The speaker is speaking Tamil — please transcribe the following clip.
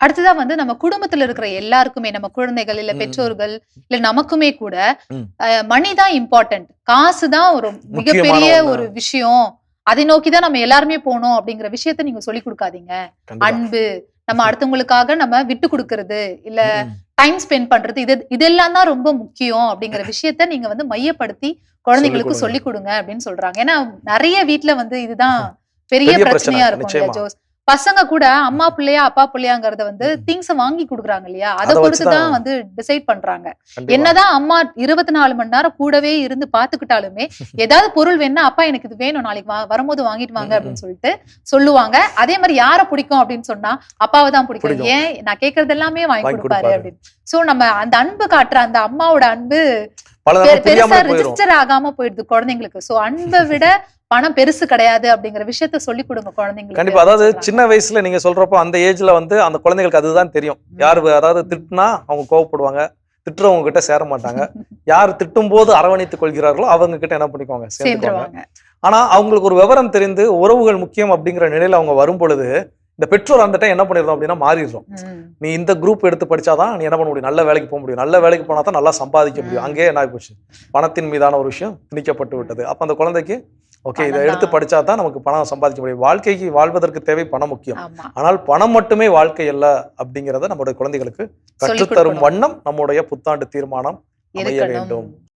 அடுத்ததா வந்து நம்ம குடும்பத்துல இருக்கிற எல்லாருக்குமே நம்ம குழந்தைகள் இல்ல. பெற்றோர்கள் இல்ல நமக்குமே கூட. மணி தான் இம்பார்ட்டன்ட் காசு தான் ஒரு மிகப்பெரிய. ஒரு விஷயம் அதை நோக்கி தான் நம்ம எல்லாருமே போகணும் அப்படிங்கிற விஷயத்த நீங்க சொல்லி கொடுக்காதீங்க. அன்பு நம்ம அடுத்தவங்களுக்காக நம்ம விட்டு கொடுக்கறது இல்ல. டைம் ஸ்பெண்ட் பண்றது இது இதெல்லாம் தான் ரொம்ப முக்கியம் அப்படிங்கிற விஷயத்த நீங்க வந்து மையப்படுத்தி குழந்தைங்களுக்கு சொல்லிக் சொல்லி கொடுங்க அப்படின்னு சொல்றாங்க ஏன்னா நிறைய வீட்ல வந்து இதுதான் பெரிய பிரச்சனையா பிரச்சனை, இருக்கும். ஜோஸ் பசங்க கூட அம்மா பிள்ளையா அப்பா பிள்ளையாங்கிறத வந்து திங்ஸ் வாங்கி கொடுக்குறாங்க இல்லையா? அதை அதை பொறுத்து வச்சுதான் தான் வந்து டிசைட் பண்றாங்க. என்னதான் அம்மா இருபத்தி நாலு மணி நேரம் கூடவே இருந்து பாத்துக்கிட்டாலுமே ஏதாவது பொருள் வேணும்னா அப்பா எனக்கு இது வேணும் நாளைக்கு வா- வரும்போது வாங்கிட்டு வாங்க அப்படின்னு சொல்லிட்டு சொல்லுவாங்க. அதே மாதிரி யார பிடிக்கும் அப்படின்னு சொன்னா அப்பாவை தான் பிடிக்கும். ஏன்? நான் கேக்குறது எல்லாமே வாங்கி கொடுப்பாரு. அப்படின்னு. சோ நம்ம அந்த அன்பு காட்டுற அந்த அம்மாவோட அன்பு பெருசா ரிஜிஸ்டர் ஆகாம போயிடுது குழந்தைங்களுக்கு. சோ அன்பை விட பணம் பெருசு கிடையாது அப்படிங்கிற விஷயத்த சொல்லி கொடுங்க குழந்தைங்களுக்கு. கண்டிப்பா. அதாவது சின்ன வயசுல நீங்க சொல்றப்போ அந்த ஏஜ்ல வந்து அந்த குழந்தைகளுக்கு அதுதான் தெரியும். யாரு அதாவது திட்டுனா அவங்க கோவப்படுவாங்க. திட்டுறவங்க கிட்ட சேர மாட்டாங்க. யார் திட்டும் போது அரவணைத்துக் கொள்கிறார்களோ அவங்க கிட்ட என்ன பண்ணிக்குவாங்க? சேர்ந்துக்குவாங்க. ஆனா அவங்களுக்கு ஒரு விவரம் தெரிந்து உறவுகள் முக்கியம் அப்படிங்கிற நிலையில அவங்க வரும் பொழுது இந்த பெற்றோர் அந்த டைம் என்ன பண்ணிடுறோம் அப்படின்னா மாறிடுறோம். நீ இந்த குரூப் எடுத்து படிச்சாதான் நீ என்ன பண்ண முடியும்? நல்ல வேலைக்கு போக முடியும். நல்ல வேலைக்கு போனா தான் நல்லா சம்பாதிக்க முடியும். ம். அங்கேயே என்ன போச்சு பணத்தின் மீதான ஒரு விஷயம் திணிக்கப்பட்டு விட்டது. அப்ப அந்த குழந்தைக்கு ஓகே இதை எடுத்து. படிச்சா தான் நமக்கு பணம் சம்பாதிக்க முடியும். வாழ்க்கைக்கு வாழ்வதற்கு தேவை பணம் முக்கியம். ஆனால் பணம் மட்டுமே வாழ்க்கை அல்ல அப்படிங்கிறத நம்முடைய குழந்தைகளுக்கு கற்றுத்தரும். வண்ணம் நம்முடைய புத்தாண்டு தீர்மானம் அமைய வேண்டும்.